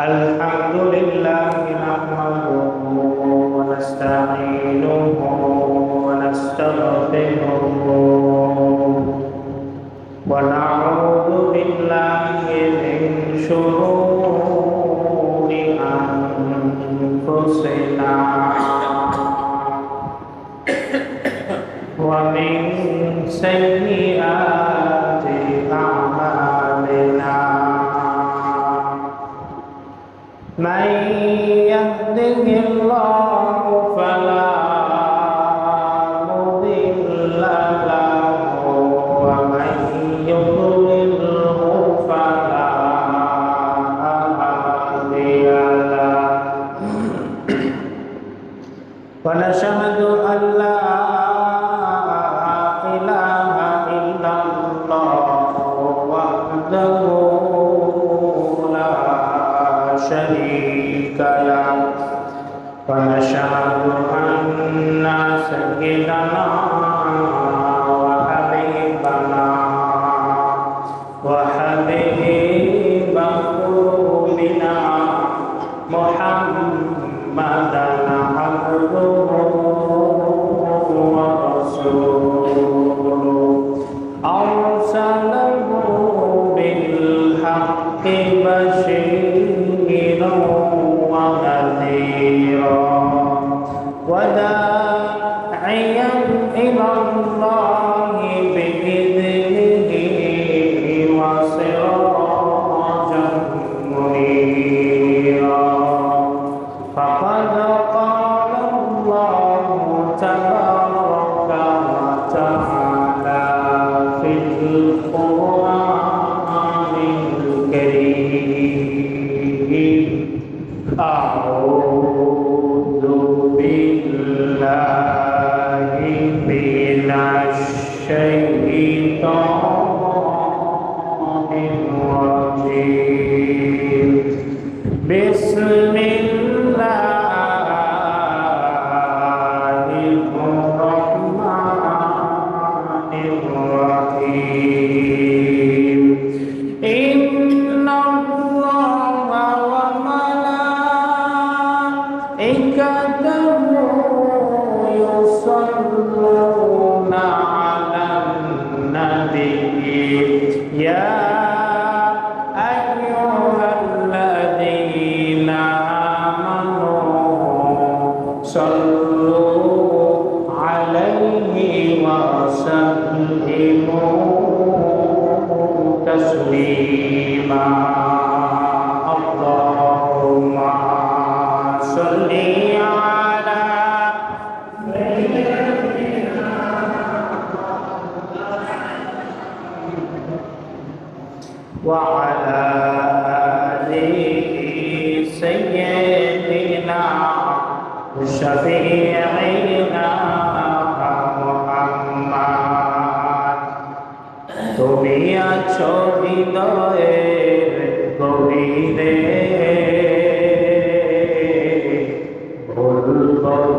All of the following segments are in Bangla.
الحمد لله نحمده ونستعينه ونستغفره ونعوذ அங்கேதான்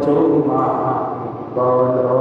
তোমার বলো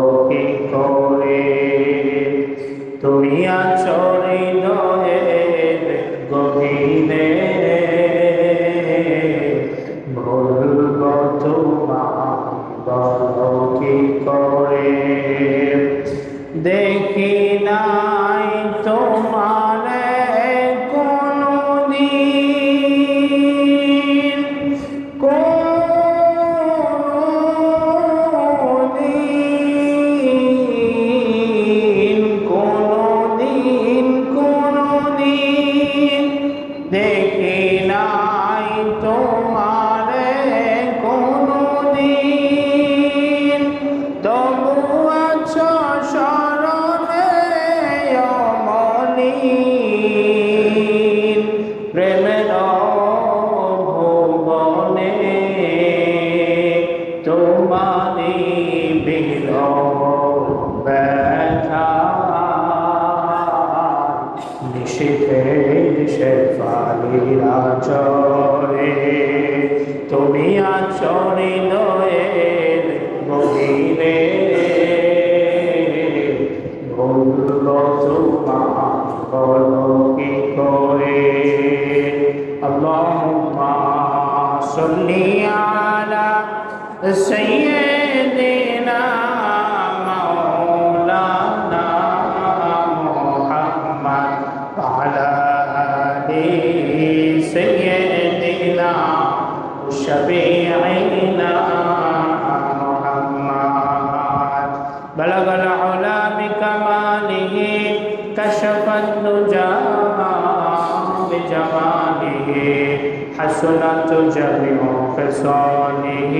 حسنت جميع خصاله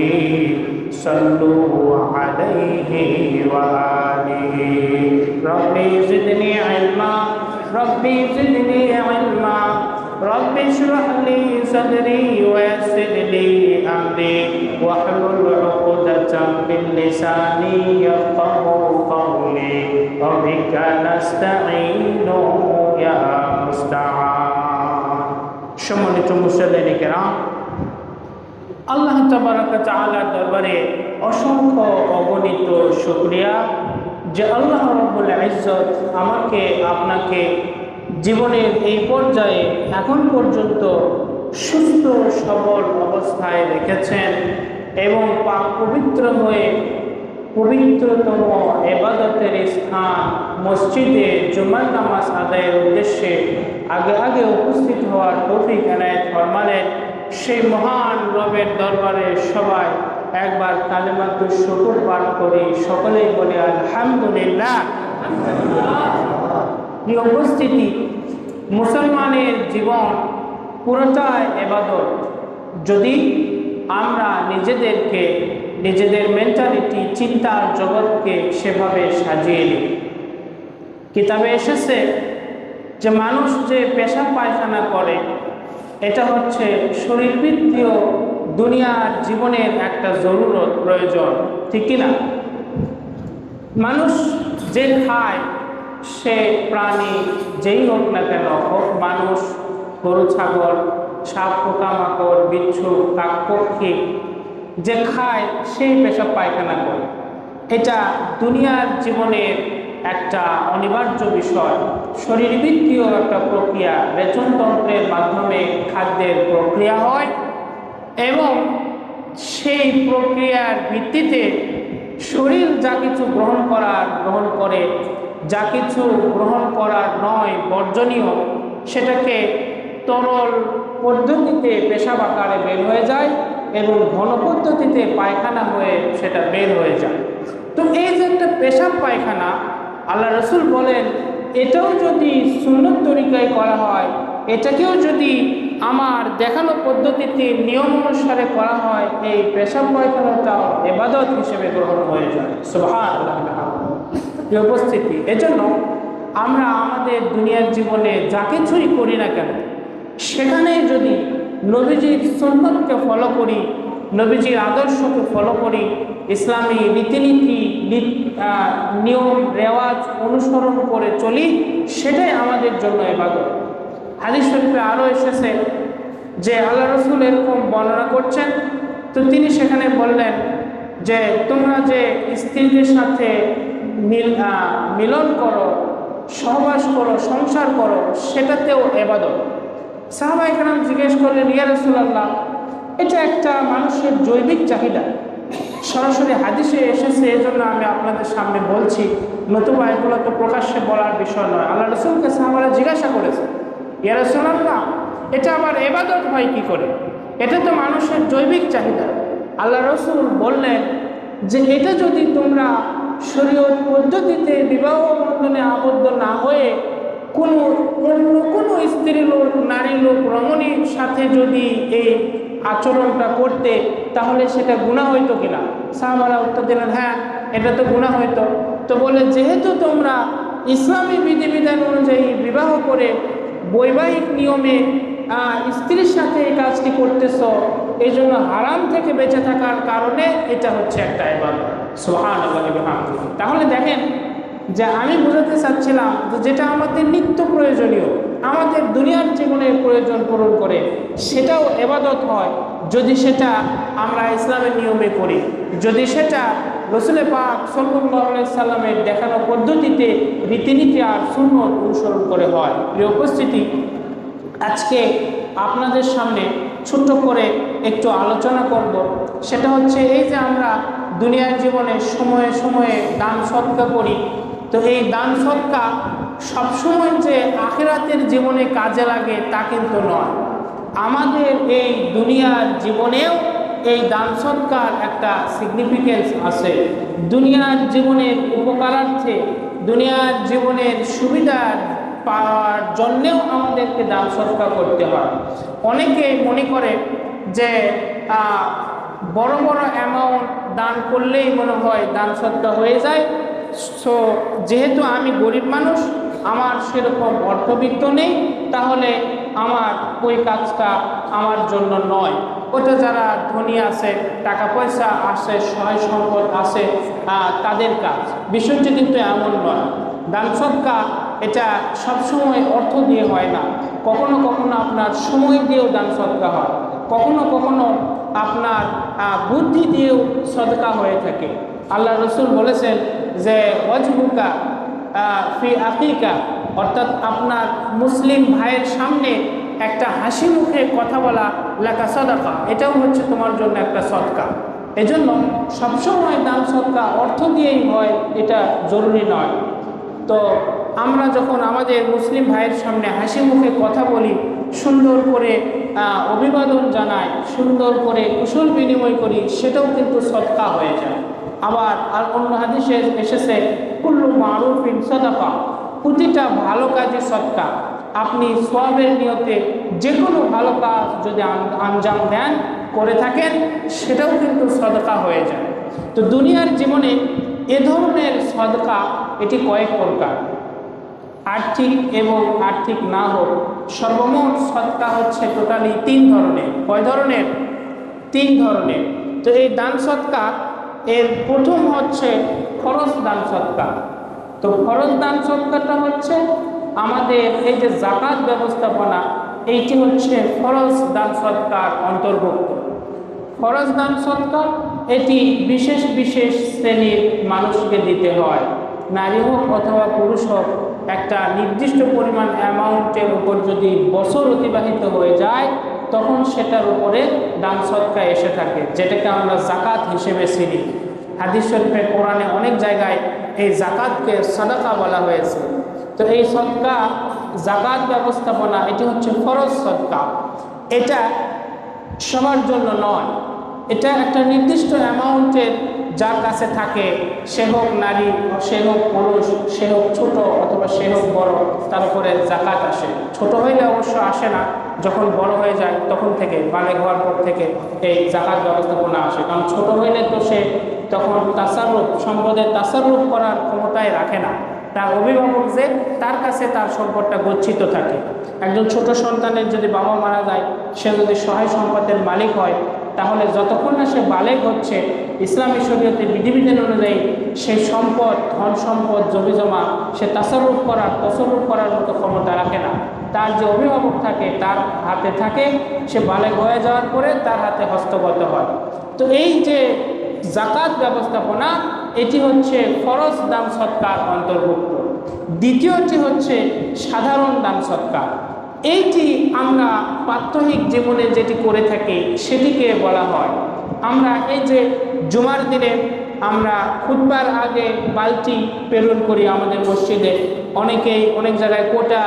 صلوا عليه وآله ربي زدني علما ربي زدني علما رب اشرح لي صدري ويسر لي أمري واحلل عقدة من لساني يفقه قولي. وبك نستعين يا مستعان সম্মানিত মুসল্লিনী কেরাম, আল্লাহ তাবারাক তাআলার দরবারে অসংখ্য অগণিত শুকরিয়া যে আল্লাহ রব্বুল ইজ্জত আমাকে, আপনাকে জীবনের এই পর্যায়ে এখন পর্যন্ত সুস্থ, সবল অবস্থায় রেখেছেন এবং পাক পবিত্র হয়ে পবিত্রতম এবাদতের স্থান, মসজিদে জুমার নামাজ আদায়ের উদ্দেশ্যে আগে আগে উপস্থিত হওয়ার তৌফিক এনায়ত ফরমালেন। সেই মহান রবের দরবারে সবাই একবার কালেমাত্র শুকুর পাঠ করি, সকলেই বলে আলহামদুলিল্লাহ। এই উপস্থিতি, মুসলমানের জীবন পুরোটাই এবাদত। যদি আমরা নিজেদেরকে নিজেদের মেন্টালিটি চিন্তার জগৎকে সেভাবে সাজিয়ে নিই কিতাবে এসেছে যে মানুষ যে পেশা পায়খানা করে, এটা হচ্ছে শরীরবৃত্তীয় দুনিয়ার জীবনের একটা জরুরত প্রয়োজন, ঠিক কিনা? মানুষ যে খায়, সে প্রাণী যেই হোক না কেন, হোক মানুষ, গরু, ছাগল, সাপ পোকামাকড় বিচ্ছু, কাকপক্ষী যে খায়, সেই পেশাব পায়খানা করে। এটা দুনিয়ার জীবনের একটা অনিবার্য বিষয়। শরীরবৃত্তীয় একটা প্রক্রিয়া রেচনতন্ত্রের মাধ্যমে খাদ্যের প্রক্রিয়া হয় এবং সেই প্রক্রিয়ার ভিত্তিতে শরীর যা কিছু গ্রহণ করার গ্রহণ করে, যা কিছু গ্রহণ করার নয় বর্জনীয়, সেটাকে তরল পদ্ধতিতে পেশাব আকারে বের হয়ে যায়। এবং ঘন পদ্ধতিতে পায়খানা হয়ে সেটা বের হয়ে যায়। তো এই যে একটা পেশাব পায়খানা, আল্লাহ রসুল বলেন, এটাও যদি সুন্নত তরিকায় করা হয়, এটাকেও যদি আমার দেখানো পদ্ধতিতে নিয়ম অনুসারে করা হয়, এই পেশাব পায়খানাটাও এবাদত হিসেবে গ্রহণ হয়ে যায়। সুভান উপস্থিতি, এজন্য আমরা আমাদের দুনিয়ার জীবনে যা কিছুই করি না কেন, সেখানে যদি নবীজির সুন্নতকে ফলো করি, নবীজির আদর্শকে ফলো করি, ইসলামী রীতিনীতি নিয়ম, রেওয়াজ অনুসরণ করে চলি, সেটাই আমাদের জন্য এবাদত হাদিস শরীফে আরও এসেছে যে আল্লাহ রসুল এরকম বর্ণনা করছেন। তো তিনি সেখানে বললেন যে, তোমরা যে স্ত্রীদের সাথে মিল মিলন করো, সহবাস করো, সংসার করো, সেটাতেও এবাদত সাহাবা এখানে জিজ্ঞেস করলেন, ইয়া রসুল্লাহ এটা একটা মানুষের জৈবিক চাহিদা। সরাসরি হাদিসে এসেছে, এজন্য আমি আপনাদের সামনে বলছি, নতুবা এগুলো তো প্রকাশ্যে বলার বিষয় নয়। আল্লাহ রসুলকে সাহাবারা জিজ্ঞাসা করেছে, ইয়া রসুল্লাহ এটা আবার এবাদত হয় কি করে? এটা তো মানুষের জৈবিক চাহিদা। আল্লাহ রসুল বললেন যে, এটা যদি তোমরা শরীয়ত পদ্ধতিতে বিবাহ বন্ধনে আবদ্ধ না হয়ে কোনো অন্য কোনো স্ত্রী লোক, নারী লোক রমণীর সাথে যদি এই আচরণটা করতে, তাহলে সেটা গুণা হইতো কিনা? সাহাবারা উত্তর দিলেন হ্যাঁ এটা তো গুণা হইতো। তো বলে, যেহেতু তোমরা ইসলামী বিধিবিধান অনুযায়ী বিবাহ করে বৈবাহিক নিয়মে স্ত্রীর সাথে এই কাজটি করতেছ এই জন্য হারাম থেকে বেঁচে থাকার কারণে এটা হচ্ছে একটা এবার সোহান তাহলে দেখেন যে আমি বোঝাতে চাচ্ছিলাম যেটা আমাদের নিত্য প্রয়োজনীয়, আমাদের দুনিয়ার জীবনের প্রয়োজন পূরণ করে, সেটাও এবাদত হয় যদি সেটা আমরা ইসলামের নিয়মে করি। যদি সেটা রসুলে পাক সাল্লামের দেখানো পদ্ধতিতে, রীতিনীতি আর সুন্নত অনুসরণ করে হয়। প্রিয় উপস্থিতি, আজকে আপনাদের সামনে ছোট্ট করে একটু আলোচনা করব। সেটা হচ্ছে এই যে আমরা দুনিয়ার জীবনে সময়ে সময়ে দান সৎকা করি তো এই দান সৎকা সবসময় যে আখেরাতের জীবনে কাজে লাগে তা কিন্তু নয়। আমাদের এই দুনিয়ার জীবনেও এই দান সৎকার একটা সিগনিফিকেন্স আছে। দুনিয়ার জীবনের উপকারার্থে, দুনিয়ার জীবনের সুবিধা পাওয়ার জন্যেও আমাদেরকে দান সৎকার করতে হয়। অনেকে মনে করে যে বড় বড় অ্যামাউন্ট দান করলেই মনে হয় দান সৎকার হয়ে যায় সো যেহেতু আমি গরিব মানুষ, আমার সেরকম অর্থবিত্ত নেই, তাহলে আমার ওই কাজটা আমার জন্য নয়। ওটা যারা ধনী আছে, টাকা পয়সা আছে, সহায় সম্পদ আছে তাদের কাজ। বিষয়টি কিন্তু এমন নয়। দান সৎকা এটা সবসময় অর্থ দিয়ে হয় না। কখনো কখনো আপনার সময় দিয়েও দান সৎকা হয়। কখনো কখনো আপনার বুদ্ধি দিয়েও সদকা হয়ে থাকে। আল্লাহ রসুল বলেছেন যে ওয়াজবুকা ফি আকিকা অর্থাৎ আপনার মুসলিম ভাইয়ের সামনে একটা হাসি মুখে কথা বলা লেখা সদকা, এটাও হচ্ছে তোমার জন্য একটা সৎকা এজন্য সবসময় দান সৎকা অর্থ দিয়েই হয়, এটা জরুরি নয়। তো আমরা যখন আমাদের মুসলিম ভাইয়ের সামনে হাসি মুখে কথা বলি, সুন্দর করে অভিবাদন জানাই, সুন্দর করে কুশল বিনিময় করি, সেটাও কিন্তু সৎকা হয়ে যায়। আবার আর অন্য হাদিসে এসেছে, কুল্লু মারুফিন সদাকা প্রতিটা ভালো কাজে সৎকা। আপনি সবের নিয়তে যে কোনো ভালো কাজ যদি আঞ্জাম দেন, করে থাকেন, সেটাও কিন্তু সদকা হয়ে যায়। তো দুনিয়ার জীবনে এ ধরনের সদকা এটি কয়েক প্রকার। আর্থিক এবং আর্থিক না হোক, সর্বমোট সৎকা হচ্ছে টোটালি তিন ধরনের। কয় ধরনের? তিন ধরনের। তো এই দান সৎকা এর প্রথম হচ্ছে খরচ দান সৎকা। তো খরচ দান সৎকারটা হচ্ছে আমাদের এই যে জাকাত ব্যবস্থাপনা, এইটি হচ্ছে খরচ দান সৎকার অন্তর্ভুক্ত। খরচ দান সৎকার, এটি বিশেষ বিশেষ শ্রেণির মানুষকে দিতে হয়। নারী হোক অথবা পুরুষ হোক, একটা নির্দিষ্ট পরিমাণ অ্যামাউন্টের উপর যদি বছর অতিবাহিত হয়ে যায় তখন সেটার উপরে দান সৎকা এসে থাকে, যেটাকে আমরা জাকাত হিসেবে চিনি। হাদিস শরীফে কোরআনে অনেক জায়গায় এই জাকাতকে সদাকা বলা হয়েছে। তো এই সৎকা জাকাত ব্যবস্থাপনা, এটি হচ্ছে ফরজ সৎকা। এটা সবার জন্য নয়। এটা একটা নির্দিষ্ট অ্যামাউন্টের যার কাছে থাকে, সে হোক নারী, সে হোক পুরুষ, সে হোক ছোট অথবা সে হোক বড়, তার উপরে জাকাত আসে। ছোট হইলে অবশ্য আসে না। যখন বড় হয়ে যায়, তখন থেকে বালে হওয়ার পর থেকে এই জাকাত ব্যবস্থাপনা আসে। কারণ ছোট হইলে তো সে তখন তাসারুপ সম্পদের তাসারুপ করার ক্ষমতায় রাখে না। তার অভিভাবক যে, তার কাছে তার সম্পদটা গচ্ছিত থাকে। একজন ছোট সন্তানের যদি বাবা মারা যায়, সে যদি সহায় সম্পদের মালিক হয়, তাহলে যতক্ষণ না সে বালেক হচ্ছে, ইসলামী শরীয়তে বিধিবিধান অনুযায়ী সেই সম্পদ, ধন সম্পদ, জমি জমা, সে তাসারুপ করার তসরুপ করার মতো ক্ষমতা রাখে না। তার যে অভিভাবক থাকে, তার হাতে থাকে, সে বালেক হয়ে যাওয়ার পরে তার হাতে হস্তগত হয়। তো এই যে জাকাত ব্যবস্থাপনা, এটি হচ্ছে ফরজ দাম সৎকার অন্তর্ভুক্ত। দ্বিতীয়টি হচ্ছে সাধারণ দান সৎকার। এইটি আমরা প্রাত্যহিক জীবনে যেটি করে থাকি, সেটিকে বলা হয়। আমরা এই যে জুমার দিনে আমরা খুতবার আগে বালতি প্রেরণ করি আমাদের মসজিদে। অনেকেই অনেক জায়গায় কোটা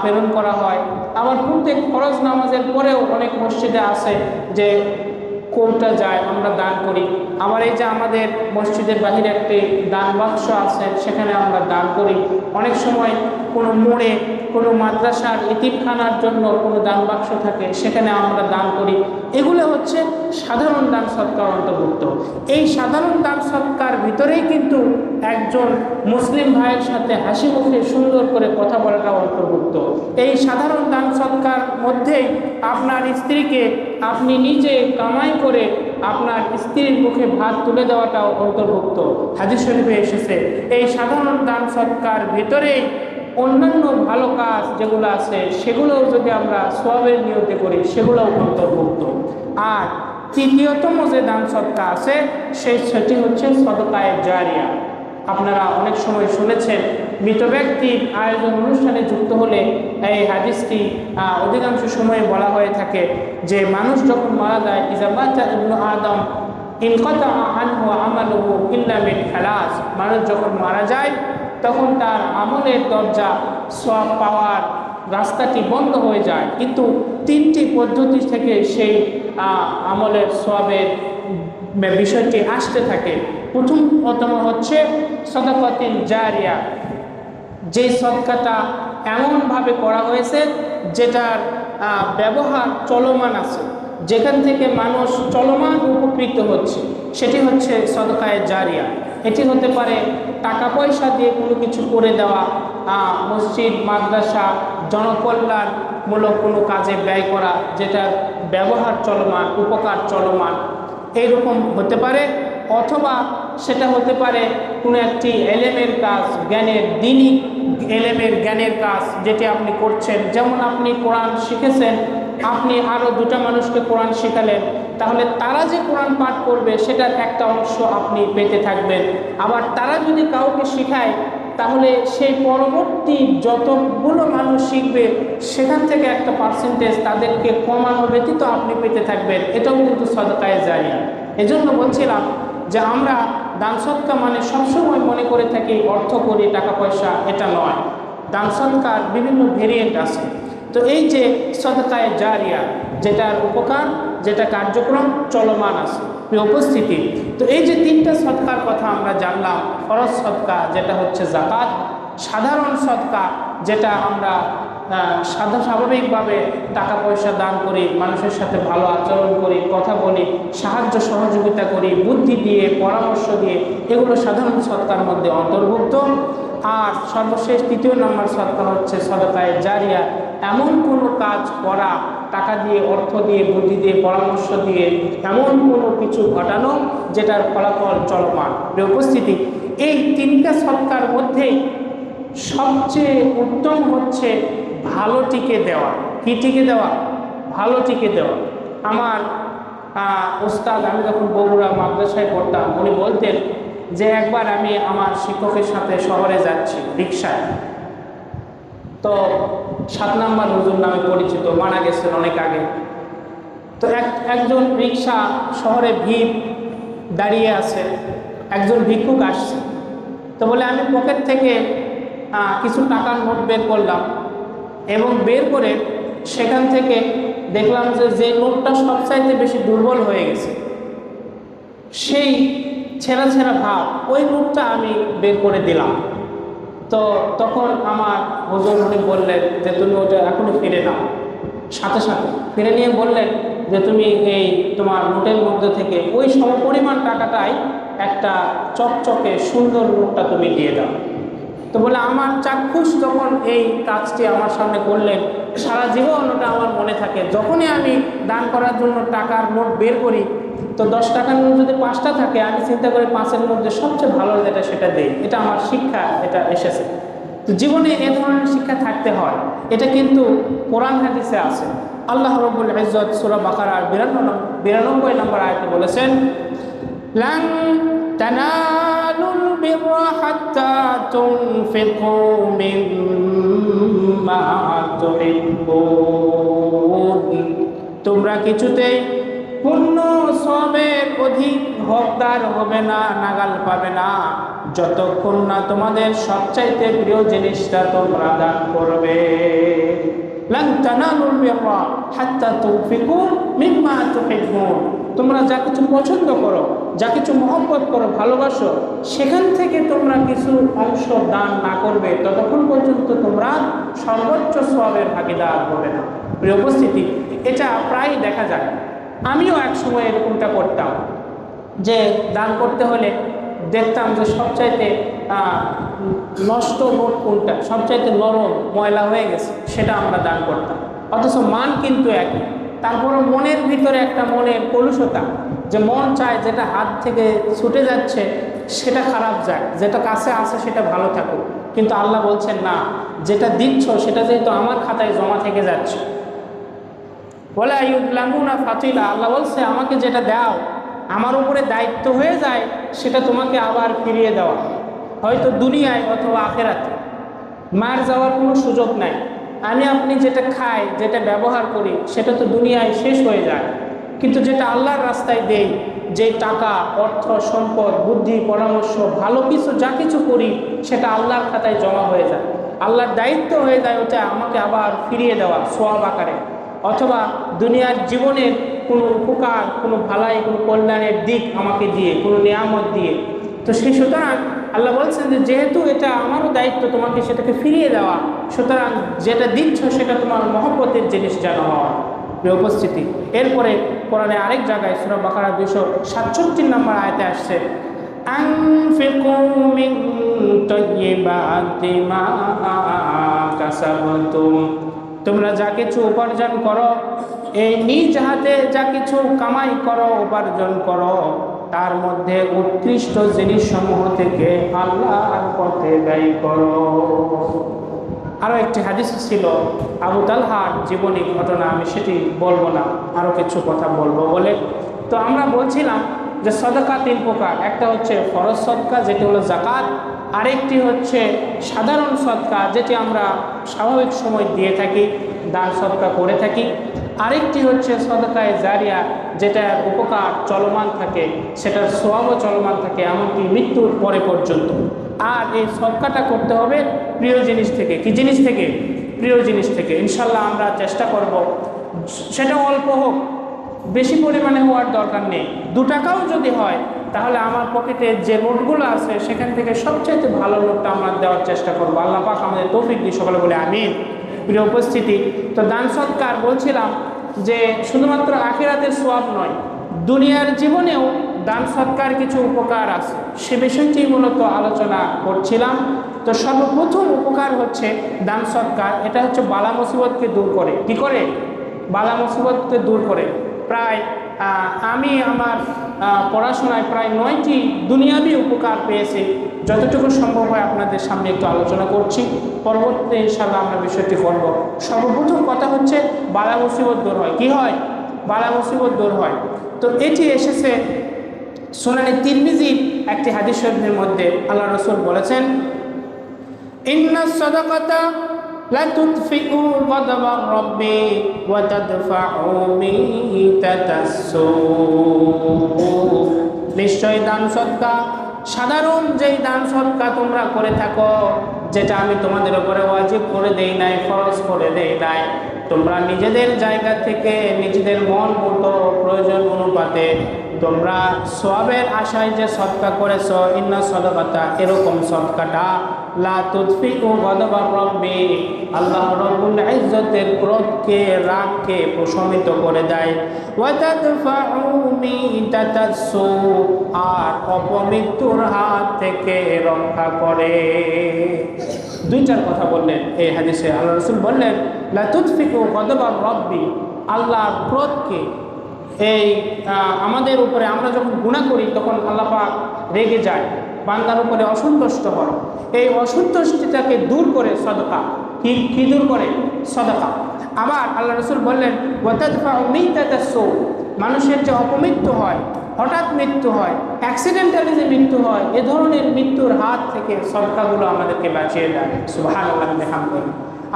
প্রেরণ করা হয়। আবার প্রত্যেক ফরজ নামাজের পরেও অনেক মসজিদে আছে যে কোনটা যায়, আমরা দান করি। আবার এই যে আমাদের মসজিদের বাহিরে একটি দান বাক্স আছে, সেখানে আমরা দান করি। অনেক সময় কোনো মোড়ে, কোনো মাদ্রাসার ইতিমখানার জন্য কোনো দান বাক্স থাকে, সেখানে আমরা দান করি। এগুলো হচ্ছে সাধারণ দান সৎকার অন্তর্ভুক্ত। এই সাধারণ দান সৎকার ভিতরেই কিন্তু একজন মুসলিম ভাইয়ের সাথে হাসি মুখে সুন্দর করে কথা বলাটা অন্তর্ভুক্ত। এই সাধারণ দান সৎকার মধ্যেই আপনার স্ত্রীকে আপনি নিজে কামাই করে আপনার স্ত্রীর মুখে ভাত তুলে দেওয়াটাও অন্তর্ভুক্ত। হাজির শরীফে এসেছে, এই সাধারণ দান সৎকার ভেতরে অন্যান্য ভালো কাজ যেগুলো আছে, সেগুলোও যদি আমরা সবের নিয়তে করি, সেগুলোও অন্তর্ভুক্ত। আর তৃতীয়তম যে দান সৎকা আছে সেই সেটি হচ্ছে সদকায় জারিয়া। আপনারা অনেক সময় শুনেছেন, মৃত ব্যক্তির আয়োজন অনুষ্ঠানে যুক্ত হলে এই হাদিসটি অধিকাংশ সময়ে বলা হয়ে থাকে যে মানুষ যখন মারা যায় ইজাবাচা ইবনু আদম ইনকতা আনহু আমালুহু ইল্লা মিন খালাস। মানুষ যখন মারা যায়, তখন তার আমলের দরজা সব পাওয়ার রাস্তাটি বন্ধ হয়ে যায়। কিন্তু তিনটি পদ্ধতি থেকে সেই আমলের সবের বিষয়টি আসতে থাকে। প্রথমতম হচ্ছে সদাকতিন জারিয়া। যে সদকাটা এমনভাবে করা হয়েছে যেটার ব্যবহার চলমান আছে। যেখান থেকে মানুষ চলমান উপকৃত হচ্ছে, সেটি হচ্ছে সদকায় জারিয়া। এটি হতে পারে টাকা পয়সা দিয়ে কোনো কিছু করে দেওয়া মসজিদ, মাদ্রাসা, জনকল্যাণমূলক কোনো কাজে ব্যয় করা, যেটার ব্যবহার চলমান, উপকার চলমান। এইরকম হতে পারে অথবা সেটা হতে পারে কোনো একটি এলেমের কাজ, জ্ঞানের দিনই এলেমের জ্ঞানের কাজ যেটি আপনি করছেন। যেমন আপনি কোরআন শিখেছেন, আপনি আরও দুটা মানুষকে কোরআন শেখালেন, তাহলে তারা যে কোরআন পাঠ করবে, সেটার একটা অংশ আপনি পেতে থাকবেন। আবার তারা যদি কাউকে শেখায়, তাহলে সেই পরবর্তী যতগুলো মানুষ শিখবে, সেখান থেকে একটা পার্সেন্টেজ তাদেরকে কমানো ব্যতীত আপনি পেতে থাকবেন। এটাও কিন্তু সদকায় জারিয়া। এজন্য বলছিলাম যে আমরা দান সৎকা মানে সবসময় মনে করে থাকি, অর্থ করি টাকা পয়সা এটা নয়। দান সৎকার বিভিন্ন ভেরিয়েন্ট আছে। তো এই যে সদকায় জারিয়া, যেটার উপকার, যেটা কার্যক্রম চলমান আছে উপস্থিতি, তো এই যে তিনটা সৎকার কথা আমরা জানলাম, ফরজ সৎকা যেটা হচ্ছে জাকাত সাধারণ সৎকা যেটা আমরা স্বাভাবিকভাবে টাকা পয়সা দান করি, মানুষের সাথে ভালো আচরণ করি, কথা বলি, সাহায্য, সহযোগিতা করি, বুদ্ধি দিয়ে, পরামর্শ দিয়ে, এগুলো সাধারণ সৎকার মধ্যে অন্তর্ভুক্ত। আর সর্বশেষ তৃতীয় নম্বর সৎকার হচ্ছে সদকায় জারিয়া। এমন কোনো কাজ করা, টাকা দিয়ে, অর্থ দিয়ে, বুদ্ধি দিয়ে, পরামর্শ দিয়ে এমন কোনো কিছু ঘটানো যেটার ফলাফল চলমান? উপস্থিতি, এই তিনটা সৎকার মধ্যেই সবচেয়ে উত্তম হচ্ছে ভালো টিকে দেওয়া। কি টিকে দেওয়া? ভালো টিকে দেওয়া। আমার ওস্তাদ, আমি যখন বগুড়া মাদ্রাসায় পড়তাম, উনি বলতেন যে একবার আমি আমার শিক্ষকের সাথে শহরে যাচ্ছি রিক্সায় তো সাত নাম্বার হুজুর নামে পরিচিত, মারা গেছেন অনেক আগে। তো এক, একজন রিক্সা শহরে ভিড় দাঁড়িয়ে আছে, একজন ভিক্ষুক আসছে। তো বলে, আমি পকেট থেকে কিছু টাকার নোট বের করলাম। এবং বের করে সেখান থেকে দেখলাম যে যে নোটটা সবচাইতে বেশি দুর্বল হয়ে গেছে। সেই ছেঁড়া ছেঁড়া ভাব, ওই নোটটা আমি বের করে দিলাম। তো তখন আমার হুজুর উনি বললেন যে, তুমি ওটা এখনই ফিরে নাও। সাথে সাথে ফিরে নিয়ে বললেন যে, তুমি এই তোমার নোটের মধ্যে থেকে ওই সমপরিমাণ টাকাটাই একটা চকচকে সুন্দর নোটটা তুমি দিয়ে দাও। তো বলে, আমার চাক্ষুষ যখন এই কাজটি আমার সামনে করলেন, সারা জীবন ওটা আমার মনে থাকে। যখনই আমি দান করার জন্য টাকার নোট বের করি, তো দশ টাকার নোট যদি পাঁচটা থাকে, আমি চিন্তা করি পাঁচের মধ্যে সবচেয়ে ভালো যেটা সেটা দেই। এটা আমার শিক্ষা, এটা এসেছে। তো জীবনে এ ধরনের শিক্ষা থাকতে হয়। এটা কিন্তু কোরআন হাদিসে আছে। আল্লাহ রবুল ইজত সুরা বাকার বিরানব্বই বিরানব্বই নম্বর আয়তে বলেছেন تنفقوا مما تحبون তোমরা কিছুতেই পূর্ণ সবের অধিক হকদার হবে না নাগাল পাবে না যতক্ষণ না তোমাদের সবচাইতে প্রিয় জিনিসটা তোমরা দান করবে লান তানালুল বিররা হাত্তা তুনফিকু মিম্মা তুহিব্বুন তোমরা যা কিছু পছন্দ করো, যা কিছু মহব্বত করো, ভালোবাসো, সেখান থেকে তোমরা কিছু অংশ দান না করবে, ততক্ষণ পর্যন্ত তোমরা সর্বোচ্চ সবের ভাগিদার হবে না। প্রিয় উপস্থিতি, এটা প্রায় দেখা যায়। আমিও এক সময় এরকমটা করতাম, যে দান করতে হলে দেখতাম যে সবচাইতে নষ্ট নোট কোনটা? সবচাইতে নরম ময়লা হয়ে গেছে, সেটা আমরা দান করতাম। অথচ মান কিন্তু একই। তারপরও মনের ভিতরে একটা মনে কলুষতা যে মন চায় যেটা হাত থেকে ছুটে যাচ্ছে, সেটা খারাপ যায়, যেটা কাছে আসে সেটা ভালো থাকুক। কিন্তু আল্লাহ বলছেন, না, যেটা দিচ্ছ সেটা যেহেতু আমার খাতায় জমা থেকে যাচ্ছে। বলে আইউদ্লামুনা ফাতিলা, আল্লাহ বলছে, আমাকে যেটা দাও, আমার উপরে দায়িত্ব হয়ে যায়, সেটা তোমাকে আবার ফিরিয়ে দেওয়া। হয়তো দুনিয়ায় অথবা আখেরাতে মার যাওয়ার কোনো সুযোগ নাই। আমি আপনি যেটা খাই, যেটা ব্যবহার করি, সেটা তো দুনিয়ায় শেষ হয়ে যায়। কিন্তু যেটা আল্লাহর রাস্তায় দেই, যে টাকা, অর্থ, সম্পদ, বুদ্ধি, পরামর্শ, ভালো কিছু, যা কিছু করি, সেটা আল্লাহর খাতায় জমা হয়ে যায়। আল্লাহর দায়িত্ব হয়ে যায় ওটা আমাকে আবার ফিরিয়ে দেওয়া, সোয়াব আকারে। অথবা দুনিয়ার জীবনের কোনো উপকার, কোনো ভালাই, কোনো কল্যাণের দিক আমাকে দিয়ে, কোনো নিয়ামত দিয়ে। তো সেই সুতরাং আল্লাহ বলছেন যে যেহেতু এটা আমারও দায়িত্ব তোমাকে সেটাকে ফিরিয়ে দেওয়া, সুতরাং যেটা দিচ্ছ সেটা তোমার মহব্বতের জিনিস যেন হওয়া উপস্থিতি, এরপরে কোরআনে আরেক জায়গায় সুরা বাকারা দুশো সাতষট্টি নম্বর আয়তে আসছে তোমরা যা কিছু উপার্জন করো, এই নিজ হাতে যা কিছু কামাই করো, উপার্জন করো তার মধ্যে উৎকৃষ্ট জিনিসসমূহ থেকে আল্লাহর পথে ব্যয় করো। আরও একটি হাদিস ছিল, আবু তালহার জীবনী ঘটনা, আমি সেটি বলব না আরও কিছু কথা বলব বলে। তো আমরা বলছিলাম যে সদকা তিন প্রকার, একটা হচ্ছে ফরজ সদকা, যেটি হলো জাকাত আরেকটি হচ্ছে সাধারণ সদকা, যেটি আমরা স্বাভাবিক সময় দিয়ে থাকি, দান সদকা করে থাকি। আরেকটি হচ্ছে সদকায় জারিয়া, যেটার উপকার চলমান থাকে, সেটার সোয়াবও চলমান থাকে, এমনকি মৃত্যুর পরে পর্যন্ত। আর এই সদকাটা করতে হবে প্রিয় জিনিস থেকে। কি জিনিস থেকে? প্রিয় জিনিস থেকে। ইনশাল্লাহ আমরা চেষ্টা করব। সেটা অল্প হোক, বেশি পরিমাণে হওয়ার দরকার নেই। দু টাকাও যদি হয়, তাহলে আমার পকেটে যে নোটগুলো আছে, সেখান থেকে সবচাইতে ভালো নোটটা আমরা দেওয়ার চেষ্টা করব। আল্লাহ পাক আমাদের তৌফিক দিয়ে সকালে বলে আমিন। প্রিয় উপস্থিতি, তো দান সৎকার বলছিলাম যে শুধুমাত্র আখিরাতের সোয়াব নয়, দুনিয়ার জীবনেও দান সৎকার কিছু উপকার আছে। সে বিষয়টি মূলত আলোচনা করছিলাম। তো সর্বপ্রথম উপকার হচ্ছে দান সৎকার, এটা হচ্ছে বালা মুসিবতকে দূর করে। কি করে? বালা মুসিবতকে দূর করে। প্রায় আমি আমার পড়াশোনায় প্রায় নয়টি দুনিয়াবি উপকার পেয়েছি। যতটুকু সম্ভব হয় আপনাদের সামনে একটু আলোচনা করছি। পরবর্তীতে ইনশাল্লাহ আমরা বিষয়টি করব। সর্বপ্রথম কথা হচ্ছে, বালা মুসিবত দূর হয়। কি হয়? বালা মুসিবত দূর হয়। তো এটি এসেছে সোনানি তিরমিজির একটি হাদিস শরীফের মধ্যে। আল্লাহ রসুল বলেছেন, ইন্না সদাকাতা لا تطفئ غضب الرب وتدفع ميتة السوء নিশ্চয় দান সৎকা সাধারণ যেই দান সৎকা তোমরা করে থাকো যেটা আমি তোমাদের উপরে ওয়াজিব করে দেই নাই ফরজ করে দেই নাই তোমরা নিজেদের জায়গা থেকে নিজেদের মন মতো প্রয়োজন অনুপাতে তোমরা সবের আশায় যে সৎকা করেছ, ইন্না সদকাতা এরকম সৎকাটা লা তুদফিকু গদবার রব্বি। আল্লাহ রব্বুল ইজ্জতের ক্রোধকে, রাগকে প্রশমিত করে দেয়। ওয়া তাদফাউ মিতাতাসু আর অপমৃত্যুর হাত থেকে রক্ষা করে। দুই চার কথা বললেন এই হাদিসে। আল্লাহ রসুল বললেন, লা তুদফিকু গদবার রব্বি। আল্লাহর ক্রোধকে এই আমাদের উপরে আমরা যখন গুণা করি, তখন আল্লাহ পাক রেগে যায়, বান্দার উপরে অসন্তুষ্ট হয় এই অসন্তুষ্টিটাকে দূর করে সদকা। কি কি দূর করে? সদকা। আবার আল্লাহ রসুল বললেন মানুষের যে অপমৃত্যু হয়, হঠাৎ মৃত্যু হয় অ্যাক্সিডেন্টালি যে মৃত্যু হয়, এ ধরনের মৃত্যুর হাত থেকে সদকাগুলো আমাদেরকে বাঁচিয়ে দেয়। সুবাহান আল্লাহ দেখান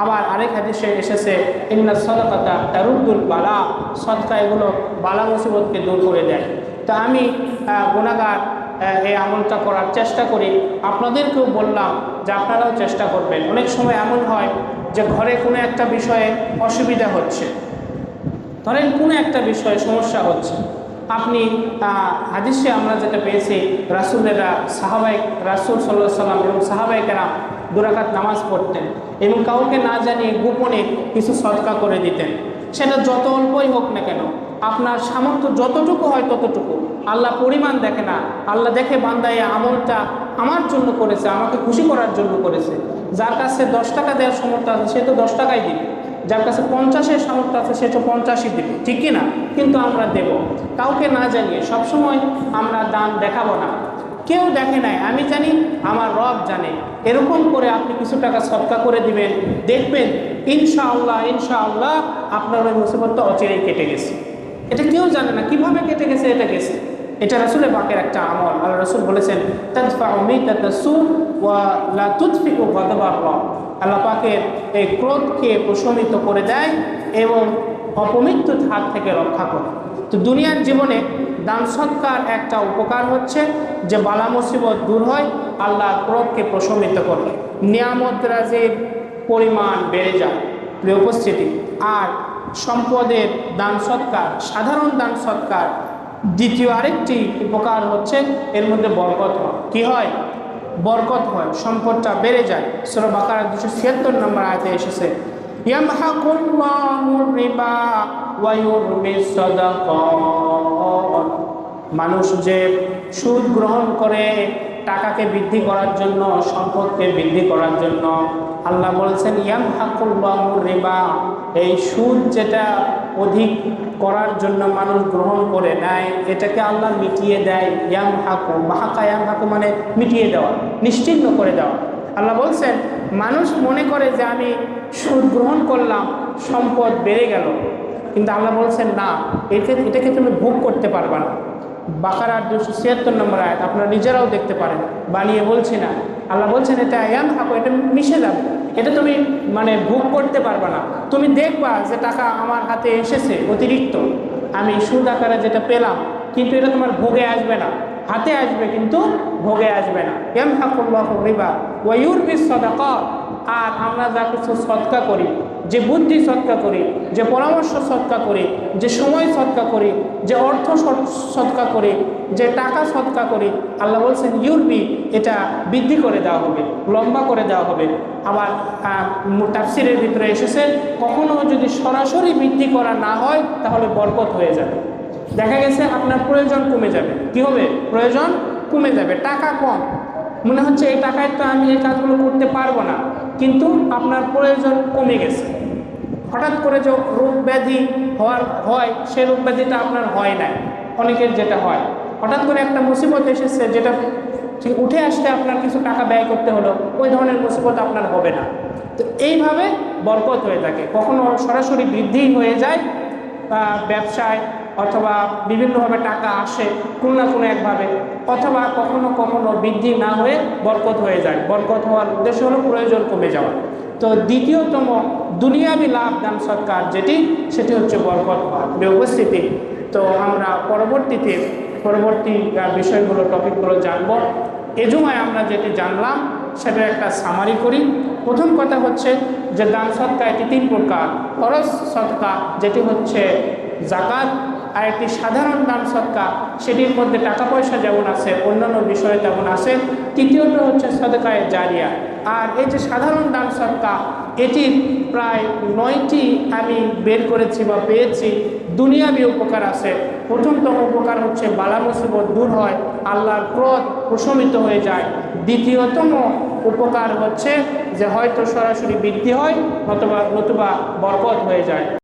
আবার আরেক হাদিসে এসেছে, ইন্না সদকাতা তারুদ্দুল বালা সদকা এগুলো বালা মুসিবতকে দূর করে দেয়। তো আমি গুণাগার এই আমলটা করার চেষ্টা করি। আপনাদেরকেও বললাম যে আপনারাও চেষ্টা করবেন। অনেক সময় এমন হয় যে ঘরে কোনো একটা বিষয়ে অসুবিধা হচ্ছে। ধরেন কোনো একটা বিষয়ে সমস্যা হচ্ছে। আপনি হাদিসে আমরা যেটা পেয়েছি, রাসুলেরা সাহাবাই রাসুল সাল্লাহ সাল্লাম এবং সাহাবাইকেরাম দুরাকাত নামাজ পড়তেন এবং কাউকে না জানিয়ে গোপনে কিছু সৎকা করে দিতেন। সেটা যত অল্পই হোক না কেন, আপনার সামর্থ্য যতটুকু হয় ততটুকু। আল্লাহ পরিমাণ দেখে না, আল্লাহ দেখে বান্দায় আমলটা আমার জন্য করেছে, আমাকে খুশি করার জন্য করেছে। যার কাছে দশ টাকা দেওয়ার সামর্থ্য আছে, সে তো দশ টাকাই দিবে। যার কাছে পঞ্চাশের সামর্থ্য আছে, সে তো পঞ্চাশই দেবে। ঠিক কি না? কিন্তু আমরা দেব। কাউকে না জানিয়ে সবসময় আমরা দান দেখাবো না। কেউ দেখে নাই। আমি জানি আমার রব জানে। এরকম করে আপনি কিছু টাকা সৎকা করে দিবেন। দেখবেন, ইনশাআল্লাহ ইনশাআল্লাহ আপনার ওই মুসিবতটা অচিরেই কেটে গেছে। এটা কেউ জানে না। কীভাবে কেটে গেছে, এটা গেছে। এটা রাসুলের বাকের একটা আমল। আল্লাহ রসুল বলেছেন আল্লাহ। পাকের এই ক্রোধকে প্রশমিত করে দেয় এবং অপমৃত্যুর হাত থেকে রক্ষা করে। তো দুনিয়ার জীবনে দান সৎকার একটা উপকার হচ্ছে যে বালা মুসিবত দূর হয়, আল্লাহ ক্রোধকে প্রশমিত করে নিয়ামত রাজের পরিমাণ বেড়ে যায়। প্রিয় উপস্থিতি, আর সম্পদের দান সৎকার, সাধারণ দান সৎকার দ্বিতীয় আরেকটি উপকার হচ্ছে, এর মধ্যে বরকত হয়। কী হয়? বরকত হয়, সম্পদটা বেড়ে যায়। সুরা বাকার দুশো ছিয়াত্তর নম্বর আয়তে এসেছে মানুষ যে সুদ গ্রহণ করে টাকাকে বৃদ্ধি করার জন্য, সম্পদকে বৃদ্ধি করার জন্য, আল্লাহ বলছেন ইয়াম হাকুল্লাহুর রেবা এই সুদ যেটা অধিক করার জন্য মানুষ গ্রহণ করে নেয়, এটাকে আল্লাহ মিটিয়ে দেয় ইয়াম হাকু মাহাকা ইয়াম হাকু মানে মিটিয়ে দেওয়া নিশ্চিহ্ন করে দেওয়া। আল্লাহ বলছেন, মানুষ মনে করে যে আমি সুদ গ্রহণ করলাম, সম্পদ বেড়ে গেল। কিন্তু আল্লাহ বলছেন, না এতে এটাকে তুমি ভোগ করতে পারবা না। বাকারার দুশো ছিয়াত্তর নম্বর আয়াত, আপনারা নিজেরাও দেখতে পারেন, বানিয়ে বলছি না। আল্লাহ বলছেন, এটা আয়ান থাকো এটা মিশে যাবে। এটা তুমি মানে ভোগ করতে পারবা না। তুমি দেখবা যে টাকা আমার হাতে এসেছে অতিরিক্ত। আমি সুদ আকারে যেটা পেলাম, কিন্তু এটা তোমার ভোগে আসবে না। হাতে আসবে, কিন্তু ভোগে আসবে না। এম হাকুল্লাহ রিবা ওয়ুর বিশ সদাকত। আর আমরা যা কিছু সৎকা করি, যে বুদ্ধি সৎকা করি, যে পরামর্শ সৎকা করি, যে সময় সৎকা করি, যে অর্থ সৎ- সৎকা করি, যে টাকা সৎকা করি, আল্লাহ বলছেন ইউরবি এটা বৃদ্ধি করে দেওয়া হবে, লম্বা করে দেওয়া হবে। আবার তাফসিরের ভিতরে এসেছে, কখনো যদি সরাসরি বৃদ্ধি করা না হয়, তাহলে বরকত হয়ে যাবে। দেখা গেছে, আপনার প্রয়োজন কমে যাবে। কি হবে? প্রয়োজন কমে যাবে। টাকা কম। মনে হচ্ছে এই টাকায় তো আমি এই কাজগুলো করতে পারব না। কিন্তু আপনার প্রয়োজন কমে গেছে। হঠাৎ করে যে রোগ ব্যাধি হওয়ার হয় সে রোগ ব্যাধিটা আপনার হয় না অনেকের যেটা হয়। হঠাৎ করে একটা মুসিবত এসেছে যেটা ঠিক উঠে আসতে আপনার কিছু টাকা ব্যয় করতে হলো, ওই ধরনের মুসিবত আপনার হবে না। তো এইভাবে বরকত হয়ে থাকে। কখনো সরাসরি বৃদ্ধি হয়ে যায় ব্যবসায় অথবা বিভিন্নভাবে টাকা আসে কোনো না কোনো একভাবে, অথবা কখনো কখনো বৃদ্ধি না হয়ে বরকত হয়ে যায়। বরকত হওয়ার উদ্দেশ্য হলো প্রয়োজন কমে যাওয়া। তো দ্বিতীয়তম দুনিয়াবি লাভ দান সৎকার যেটি, সেটি হচ্ছে বরকত উপস্থিতি, তো আমরা পরবর্তীতে, পরবর্তী বিষয়গুলো, টপিকগুলো জানব। এ জুমায় আমরা যেটি জানলাম সেটা একটা সামারি করি। প্রথম কথা হচ্ছে যে দান সৎকা এটি তিন প্রকার। খরচ সৎকা যেটি হচ্ছে জাকাত আর একটি সাধারণ দান সৎকা সেটির মধ্যে টাকা পয়সা যেমন আছে, অন্যান্য বিষয়ে তেমন আছে। তৃতীয়ত হচ্ছে সদকায় জারিয়া। আর এই যে সাধারণ দান সৎকা এটির প্রায় নয়টি আমি বের করেছি বা পেয়েছি। দুনিয়াবি উপকার আছে। প্রথমতম উপকার হচ্ছে বালা মুসিবত দূর হয়, আল্লাহর ক্রোধ প্রশমিত হয়ে যায়। দ্বিতীয়তম উপকার হচ্ছে যে হয়তো সরাসরি বৃদ্ধি হয় অথবা নতুবা বরকত হয়ে যায়।